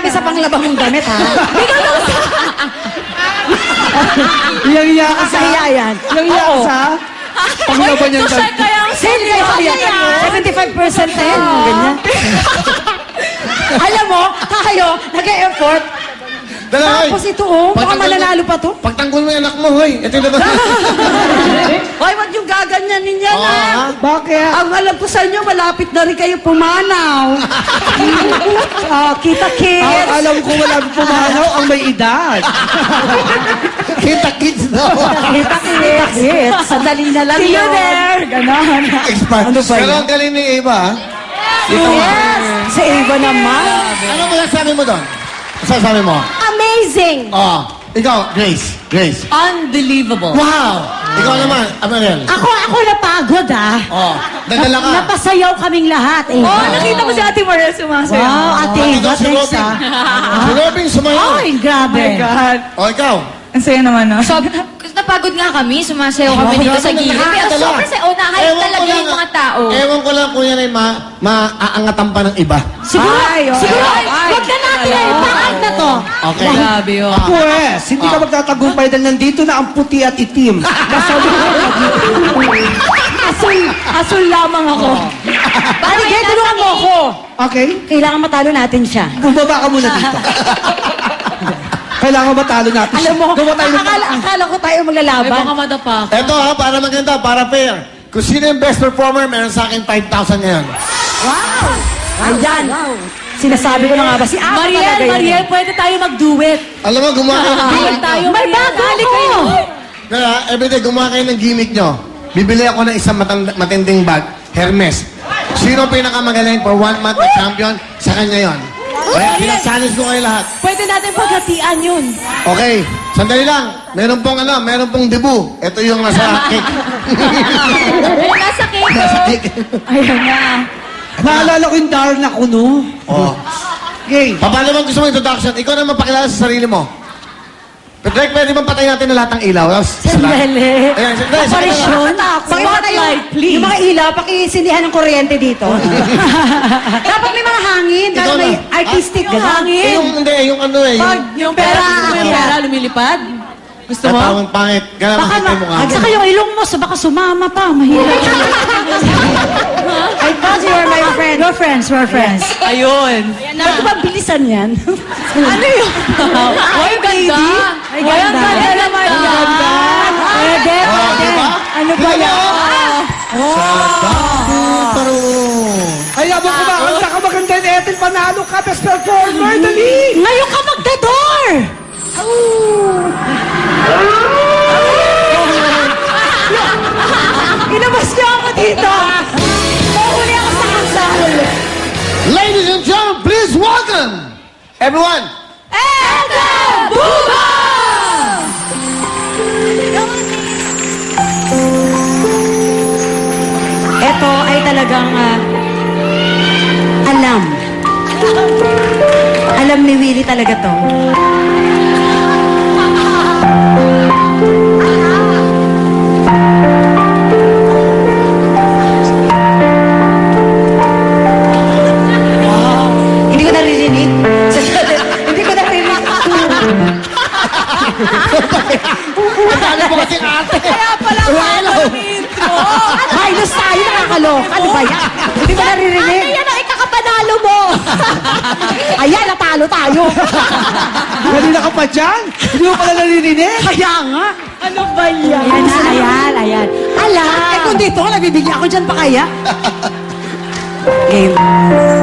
sinabi sa panglabang mong damit, ha? Iyang iya ka sa... Kahiya yan. Iyang iya ka sa... Panglaban niyan Ito siya dyan. kaya ang Sino yung kahiya? 75% na yan. Ganyan. Alam mo, tayo, nag-e-effort. Dala, hoy. Tapos ito, oh, baka Pagtanggol mo- mananalo pa to. Pagtanggol mo yung anak mo, hoy. Ito yung labas. Hoy, wag yung gaganyanin yan, Oo, ha? ha? Bakit? Ang alam ko sa inyo, malapit na rin kayo pumanaw. Ah, kita Ang kids. alam ko wala pumanaw ang may edad. Kita kids daw. Kita kids. Sandali na lang See you yun. there. Ganon. Expert. Ano ba Pero yan? ang galing ni Eva, ha? Yes. Si Ava naman. Ano mo sabi mo doon? Ano sabi mo? Amazing. Oh, ikaw, Grace. Grace. Unbelievable. Wow! Ikaw naman, Amarel. Ako, ako napagod ah. Oh, dadala ka. Napasayaw kaming lahat eh. Oh, nakita ko si Ate Mariel sumasayaw. Wow, ate Pati Eva, daw si thanks Robin. ah. Si Robin sumayaw. Ay, grabe. God. Oh, ikaw. Ang saya naman, no? So, napagod nga kami, sumasayaw kami dito sa gilid. Kaya Nakakadala. sobrang saya. O, nahalit Ewan ko talaga lang, yung mga tao. Ewan ko lang kung yan ay ma maaangatan pa ng iba. Siguro, Ay, oh. siguro, Ay, wag na natin ay, eh. To? Okay. Grabe yun. Pwes, hindi ka magtatagumpay dahil nandito na ang puti at itim. Asul, asul lamang ako. Ano, Gay, tulungan mo ako. Okay? Kailangan matalo natin siya. Bumaba ka muna dito. Kailangan matalo natin. Alam mo, Gawa tayo ng- akala, akala ko tayo Ay, maglalaban. baka madapa. Eto ha, para maganda, para fair. Kung sino yung best performer, meron sa akin 5,000 ngayon. Ayan. Sinasabi ko na nga ba, si Ava Mariel, talaga yun. Mariel, pwede tayo mag-duet. Alam mo, gumawa kayo ng Ay, gimmick tayo, May Mariel. bago Dali ako. kayo. Kaya, everyday, gumawa kayo ng gimmick nyo. Bibili ako ng isang matand- matinding bag, Hermes. Sino pinakamagaling for one month na champion? Sa kanya yon. Kaya, pinag-challenge ko kayo lahat. Pwede natin paghatian yun. Okay, sandali lang. Meron pong ano, meron pong debu. Ito yung nasa cake. Nasa cake. nasa cake. Ayun na. Naalala ko yung Darna Kuno. oh. Okay. Paano bang gusto mo introduction? Ikaw na mapakilala sa sarili mo. Patrick, pwede bang patayin natin na lahat ng ilaw? Sandali. Ayan, sandali, sandali. Operasyon. Pakipatay yung, Spotlight, please. yung mga ilaw, pakisindihan ng kuryente dito. Dapat may mga hangin, Ikaw para may na. artistic, Yung gano'n. hangin. Eh, yung, hindi, yung ano eh. Pag Yung, yung pera, Pera, yung pera lumilipad. Gusto At mo? tawang pangit. Kaya Baka makita yung mukha. at saka yung ilong mo, so baka sumama pa, mahirap. I thought you were my friend. We're friends, we're friends. Ayun. Ba't ba bilisan yan? Ano yun? Ay, ganda. Ay, ganda. Ay, ganda naman yan. Pwede, Oh, pwede. di ba? Ano ba yan? Pero... Ay, abang kumakanta ka maganda yung Ethel, panalo ka, best performer, dali! Ngayon ka magdador! Inabas niyo ako dito! Mahuli ako sa kasal! Ladies and gentlemen, please welcome everyone. Eka Buba! Ito ay talagang ah, alam. Alam ni Willie talaga to. Nakakaloka. Ano ba yan? Hindi ko naririnig. Ano yan ang ikakapanalo mo? Ayan, natalo tayo. Kanina ka pa dyan? Hindi mo pala naririnig? Kaya nga. Ano ba yan? Ayan ayan, ayan. Ala, eh kung dito ka, nabibigyan ako dyan pa kaya? Game.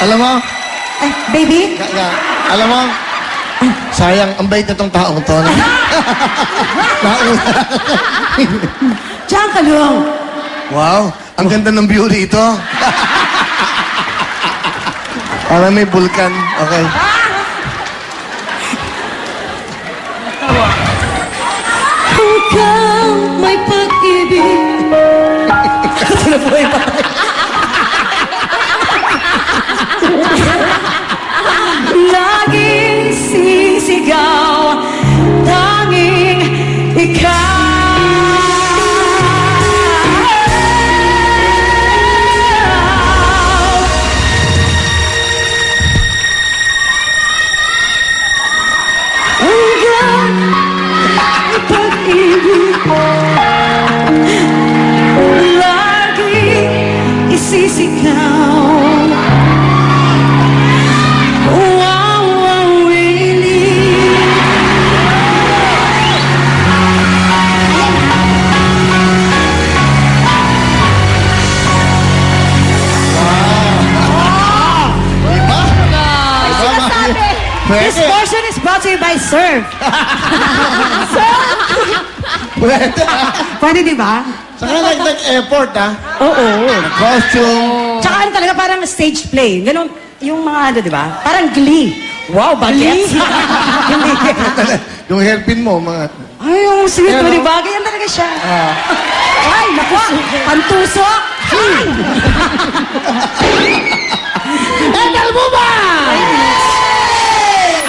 Alam mo, Eh, baby? ka- alam mo, sayang, ang bait na tong taong to. Nauna. Diyan ka lang. wow, ang ganda ng view dito. Parang may vulkan. Okay. Hanggang may pag-ibig Laging Pwede. Pwede, di ba? Saka nagdag effort, ha? Oo. Costume. Tsaka ano talaga parang stage play. Ganun, yung mga ano, di ba? Parang glee. Wow, bagets. Hindi. Yung hairpin mo, mga... Ay, yung sweet mo, di ba? Ganyan talaga siya. Ay, naku, pantusok. Ay! Edel!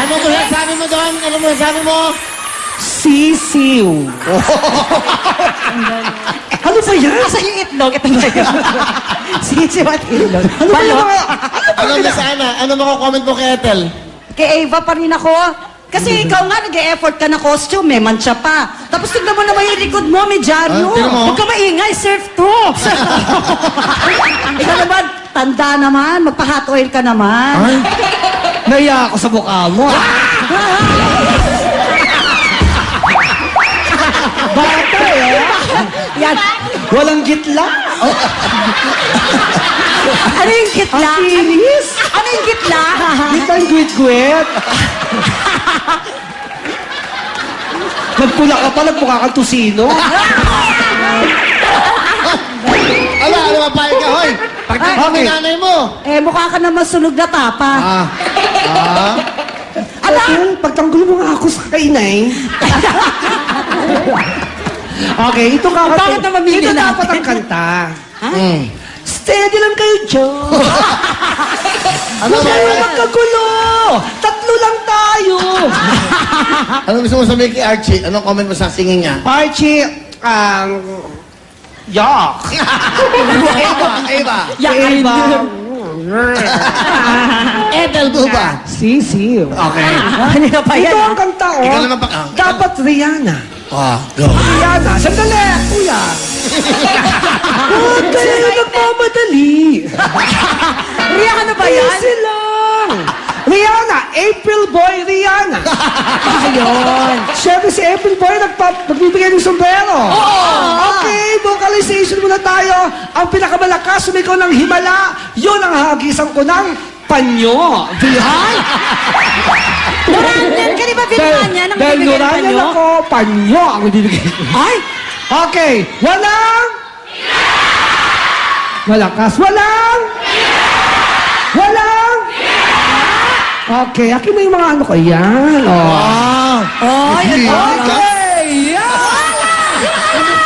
Ano mo sabi mo doon? Ano mo sabi mo? Sisiw. ano ba yan? Asan yung itlog? Ito ba yun? Sisiw at itlog. Ano ba yun? Ano na sana? Ano mako-comment mo kay Ethel? Kay Ava pa rin ako. Kasi ikaw nga, nag-e-effort ka na costume, may mancha pa. Tapos tignan mo naman yung likod mo, may dyaryo. Ah, tingnan mo. Huwag ka maingay, surf to. ikaw naman, tanda naman, magpa-hot oil ka naman. Ay, naiya ako sa mukha mo. Walang gitla. Ano yung gitla? Ang kinis. Ano yung gitla? Dito ang gwit-gwit. Nagpula ka pa, nagmukha kang tusino. Ala, ano mapayag ka, hoy? Pagtapos Okay. ni nanay mo. eh, mukha ka naman sunog na tapa. Ah. Ah. Ala! Pagtanggol mo nga ako sa kainay. Okay, ito ka. Bakit naman mili Ito dapat ang kanta. Mm. Steady lang kayo, Joe. Ano Huwag ba? kayo magkagulo. Tatlo lang tayo. Ano gusto mo sabihin kay Archie? Anong comment mo sa singing niya? Archie, ang... Yuck. Eva, Eva. Eva. Edel Buba. Sisiw. Okay. Ano pa yan? Ito ah? ang kanta, oh. Ikaw naman pa- ah. Dapat Rihanna. Ah, go. Rihanna, sandali, kuya. Huwag kayo nagmamadali. Riyan, ano ba yan? Easy lang. Rihanna, April Boy Rihanna. Ayun. Siyempre si April Boy nagpa- nagbibigay ng sombrero. Okay, vocalization muna tayo. Ang pinakamalakas sumigaw ng himala, yun ang hagisan ko ng panyo. Ay! Duranyan, ka ba Vilmanya nang Dahil bibigyan pa ako, panyo ang ibibigay ko. Ay! Okay, walang... Malakas, walang... Walang... Okay, akin mo yung mga ano ko. Yan, oh. Wow! Ay, ito. Okay, yan!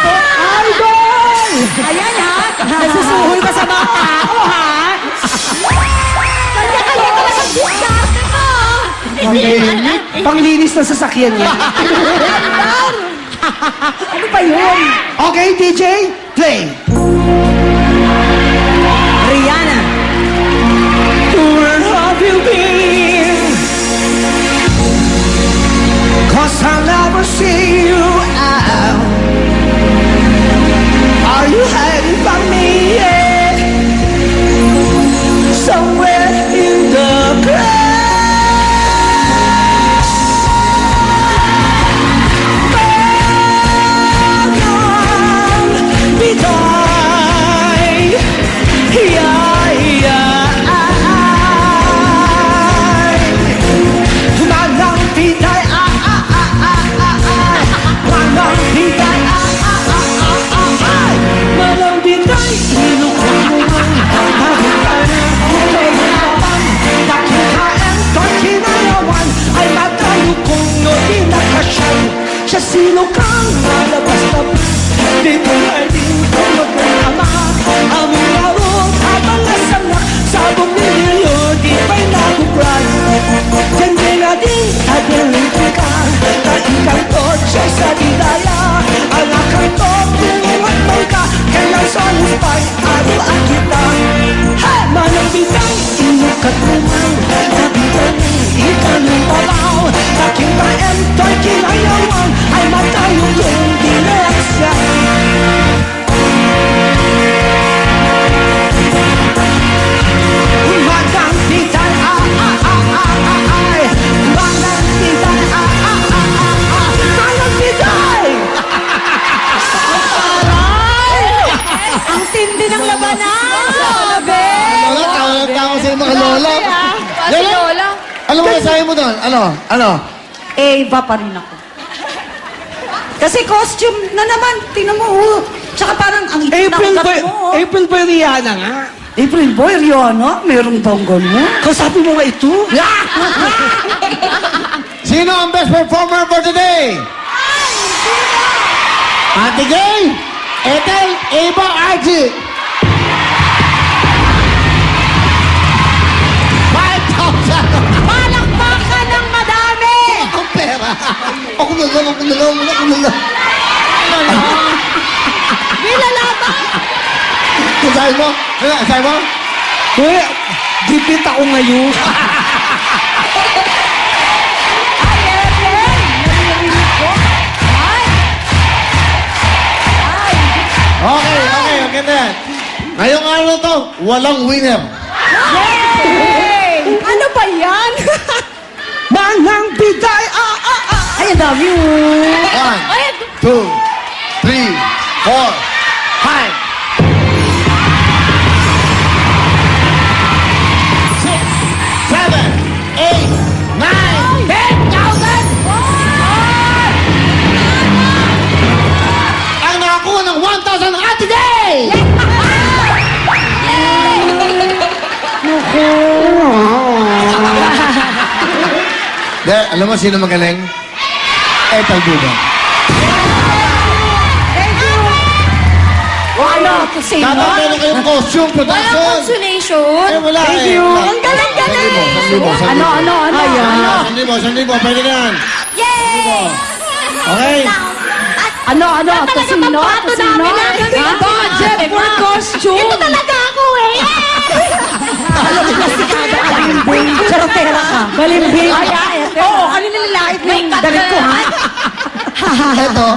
Idol! Ayan ha. Nasusuhoy ka sa mga tao ha. Kanya-kanya talaga diskarte mo. Okay. Panglinis ng sasakyan niya. Ano ba yun? Okay, DJ, play. Rihanna. Where have you been? Cause I'll never see you Ano? Ano? Eh, iba pa rin ako. Kasi costume na naman. Tingnan mo, oh. Tsaka parang ang itim na April ugat Boy, mo. oh. April Boy Rihanna nga. April Boy, Rihanna, meron bang ganun? Kasabi mo nga ito? Sino ang best performer for today? Ate Gay! Ethel! Eva! Archie! Ako na lang, ako na lang, ako na lang. Nilalaban! Sabi mo? Sabi mo? Uy, gipit ako ngayon. Ay, Ethel! Naririnig ko. Ay! Ay! Okay, okay, okay na yan. Ngayong araw to, walang winner. Yay! Ano ba yan? Manang biday, ah, ah, ah. Ay, ang dami, oh. One, two, three, four, five. Six, seven, eight, nine, ten thousand! Ang nakakuha ng 1,000 at today! De, alam mo sino magaling? Ethel Dugan. Thank you! Ano, kung sino? Dapat meron kayong costume Walang production. consolation. Eh, wala Thank eh. you. Wala. Ang galing-galing! Ano, ano, ano? Ah, Ano? sandibo, sandibo, pwede na yan. Yay! Okay? Ano, ano? Ang Ha? budget for costume. Ito talaga ako eh. Balimbing. Charotera ka. Balimbing. Ay. Oo, kanina nilalait mo yung dalit ko, ha? Ito,